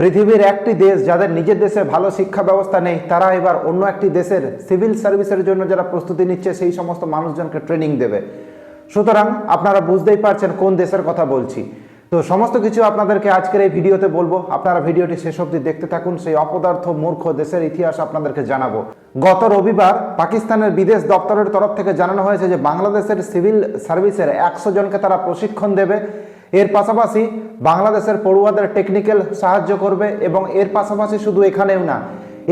পৃথিবীর একটি দেশ যাদের নিজের দেশে ভালো শিক্ষা ব্যবস্থা নেই, তারা এবার অন্য একটি দেশের সিভিল সার্ভিসের জন্য যারা প্রস্তুতি নিচ্ছে, সেই সমস্ত মানুষজনকে ট্রেনিং দেবে। সুতরাং আপনারা বুঝতেই পারছেন কোন দেশের কথা বলছি। তো সমস্ত কিছু আপনাদেরকে আজকের এই ভিডিওতে বলব। আপনারা ভিডিওটি শেষ অবধি দেখতে থাকুন, সেই অপদার্থ, মূর্খ দেশের ইতিহাস আপনাদেরকে জানাব। গত রবিবার পাকিস্তানের বিদেশ দপ্তরের তরফ থেকে জানানো হয়েছে যে, বাংলাদেশের সিভিল সার্ভিসের একশো জনকে তারা প্রশিক্ষণ দেবে। এর পাশাপাশি বাংলাদেশের পড়ুয়াদের টেকনিক্যাল সাহায্য করবে এবং এর পাশাপাশি শুধু এখানেও না,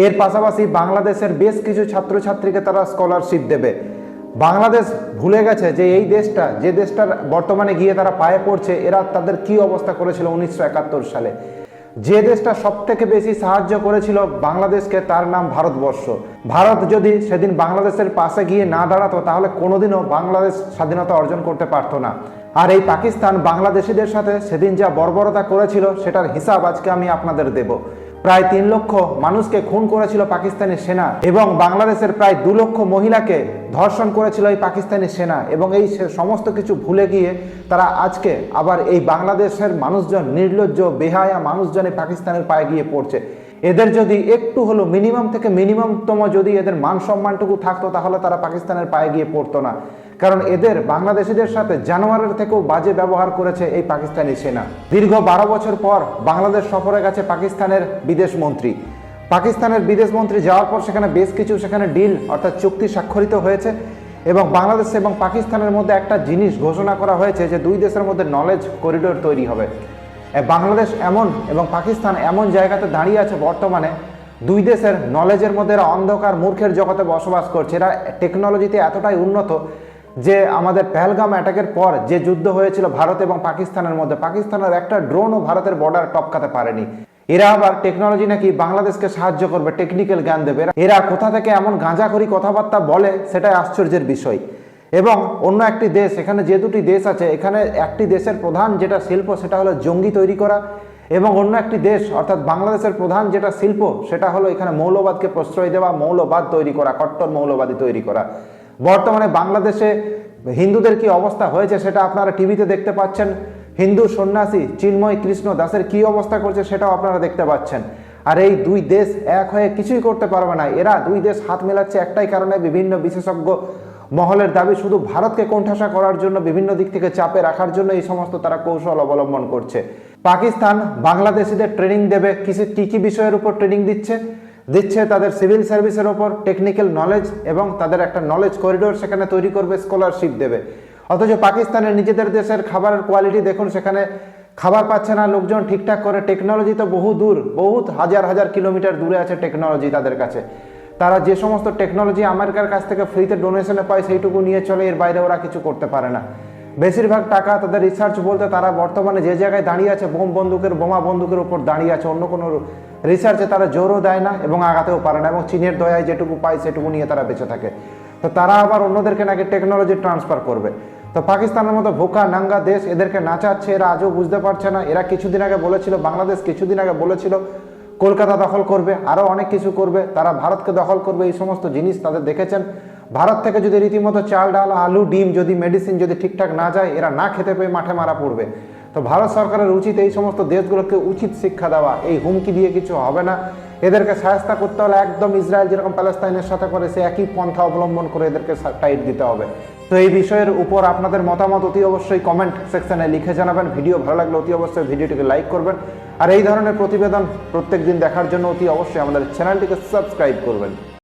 এর পাশাপাশি বাংলাদেশের বেশ কিছু ছাত্রছাত্রীকে তারা স্কলারশিপ দেবে। বাংলাদেশ ভুলে গেছে যে এই দেশটা, যে দেশটার বর্তমানে গিয়ে তারা পায়ে পড়ছে, এরা তাদের কি অবস্থা করেছিল উনিশশো একাত্তর সালে? যে দেশটা সব থেকে বেশি সাহায্য করেছিল বাংলাদেশকে, তার নাম ভারতবর্ষ। ভারত যদি সেদিন বাংলাদেশের পাশে গিয়ে না দাঁড়াতো, তাহলে কোনোদিনও বাংলাদেশ স্বাধীনতা অর্জন করতে পারতো না। আর এই পাকিস্তান বাংলাদেশিদের সাথে সেদিন যা বর্বরতা করেছিল, সেটার হিসাব আজকে আমি আপনাদের দেব। প্রায় তিন লক্ষ মানুষকে খুন করেছিল পাকিস্তানি সেনা এবং বাংলাদেশের প্রায় দু লক্ষ মহিলাকে ধর্ষণ করেছিল এই পাকিস্তানি সেনা এবং এই সমস্ত কিছু ভুলে গিয়ে তারা আজকে আবার এই বাংলাদেশের মানুষজন, নির্লজ্জ, বেহায়া মানুষজন পাকিস্তানের পায়ে গিয়ে পড়ছে। এদের যদি একটু হলো মিনিমাম থেকে মিনিমামতম যদি এদের মান সম্মানটুকু থাকতো, তাহলে তারা পাকিস্তানের পায়ে গিয়ে পড়তো না। কারণ এদের বাংলাদেশিদের সাথে জানোয়ারের থেকেও বাজে ব্যবহার করেছে এই পাকিস্তানি সেনা। দীর্ঘ বারো বছর পর বাংলাদেশ সফরে গেছে পাকিস্তানের বিদেশ মন্ত্রী। পাকিস্তানের বিদেশ মন্ত্রী যাওয়ার পর সেখানে বেশ কিছু সেখানে ডিল অর্থাৎ চুক্তি স্বাক্ষরিত হয়েছে এবং বাংলাদেশ এবং পাকিস্তানের মধ্যে একটা জিনিস ঘোষণা করা হয়েছে যে দুই দেশের মধ্যে নলেজ করিডোর তৈরি হবে। বাংলাদেশ এমন এবং পাকিস্তান এমন জায়গাতে দাঁড়িয়ে আছে বর্তমানে, দুই দেশের নলেজের মধ্যে এরা অন্ধকার মূর্খের জগতে বসবাস করছে। এরা টেকনোলজিতে এতটাই উন্নত যে আমাদের পেহেলগাম অ্যাটাকের পর যে যুদ্ধ হয়েছিল ভারত এবং পাকিস্তানের মধ্যে, পাকিস্তানের একটা ড্রোনও ভারতের বর্ডার টপকাতে পারেনি। এরা আবার টেকনোলজি নাকি বাংলাদেশকে সাহায্য করবে টেকনিক্যাল জ্ঞান দেবে। এরা- কোথা থেকে এমন গাঁজাখড়ি কথাবার্তা বলে, সেটাই আশ্চর্যের বিষয়। এবং অন্য একটি দেশ, এখানে যে দুটি দেশ আছে, এখানে একটি দেশের প্রধান যেটা শিল্প, সেটা হলো জঙ্গি তৈরি করা। এবং অন্য একটি দেশ, অর্থাৎ বাংলাদেশের প্রধান যেটা শিল্প, সেটা হলো এখানে মৌলবাদকে প্রশ্রয় দেওয়া, মৌলবাদ তৈরি করা, কট্টর মৌলবাদী তৈরি করা। বর্তমানে বাংলাদেশে হিন্দুদের কি অবস্থা হয়েছে সেটা আপনারা টিভিতে দেখতে পাচ্ছেন। হিন্দু সন্ন্যাসী চিন্ময় কৃষ্ণ দাসের কি অবস্থা করছে সেটাও আপনারা দেখতে পাচ্ছেন। আর এই দুই দেশ এক হয়ে কিছুই করতে পারবে না। এরা দুই দেশ হাত মেলাচ্ছে একটাই কারণে বিভিন্ন বিশেষজ্ঞ মহলের দাবি, শুধু ভারতকে কোণঠাসা করার জন্য বিভিন্ন দিক থেকে চাপে রাখার জন্য এই সমস্ত তারা কৌশল অবলম্বন করছে। পাকিস্তান বাংলাদেশিদের ট্রেনিং দেবে। কিছু কী কী বিষয়ের উপর ট্রেনিং দিচ্ছে? দিচ্ছে তাদের সিভিল সার্ভিসের ওপর টেকনিক্যাল নলেজ এবং তাদের একটা নলেজ করিডোর সেখানে তৈরি করবে স্কলারশিপ দেবে। অথচ পাকিস্তানের নিজেদের দেশের খাবারের কোয়ালিটি দেখুন, সেখানে খাবার পাচ্ছে না লোকজন ঠিকঠাক করে। টেকনোলজি তো বহু দূর, বহুত হাজার হাজার কিলোমিটার দূরে আছে টেকনোলজি তাদের কাছে। তারা যে সমস্ত টেকনোলজি আমেরিকার কাছ থেকে ফ্রিতে ডোনেশনে পায়, সেইটুকু নিয়ে চলে, এর বাইরে ওরা কিছু করতে পারে না। বেশিরভাগ টাকা তাদের রিসার্চ বলতে তারা বর্তমানে যে জায়গায় দাঁড়িয়ে আছে, বোম বন্দুকের, বোমা বন্দুকের উপর দাঁড়িয়ে আছে, অন্য কোনো রিসার্চে তারা জোরও দেয় না এবং আগাতেও পারে না এবং চীনের দয়ায় যেটুকু পায় সেটুকু নিয়ে তারা বেঁচে থাকে। তো তারা আবার অন্যদেরকে নাকি টেকনোলজি ট্রান্সফার করবে। তো পাকিস্তানের মতো ভোকা, নাঙ্গা দেশ এদেরকে নাচাচ্ছে এরা আজও বুঝতে পারছে না। এরা কিছুদিন আগে বলেছিল, বাংলাদেশ কিছুদিন আগে বলেছিল, কলকাতা দখল করবে, আরও অনেক কিছু করবে, তারা ভারতকে দখল করবে, এই সমস্ত জিনিস তাদের দেখেছেন। ভারত থেকে যদি রীতিমতো চাল, ডাল, আলু, ডিম যদি মেডিসিন যদি ঠিকঠাক না যায়, এরা না খেতে পেয়ে মাঠে মারা পড়বে। তো ভারত সরকারের উচিত এই সমস্ত দেশগুলোকে উচিত শিক্ষা দেওয়া। এই হুমকি দিয়ে কিছু হবে না। এদেরকে সাহায্য করতে হলে একদম ইসরায়েল যেরকম প্যালেস্তাইনের সাথে করে, সে একই পন্থা অবলম্বন করে এদেরকে টাইট দিতে হবে। তো এই বিষয়ের উপর আপনাদের মতামত অতি অবশ্যই কমেন্ট সেকশনে লিখে জানাবেন। ভিডিও ভালো লাগলে অতি অবশ্যই ভিডিওটিকে লাইক করবেন। আর এই ধরনের প্রতিবেদন প্রত্যেক দিন দেখার জন্য অতি অবশ্যই আমাদের চ্যানেলটিকে সাবস্ক্রাইব করবেন।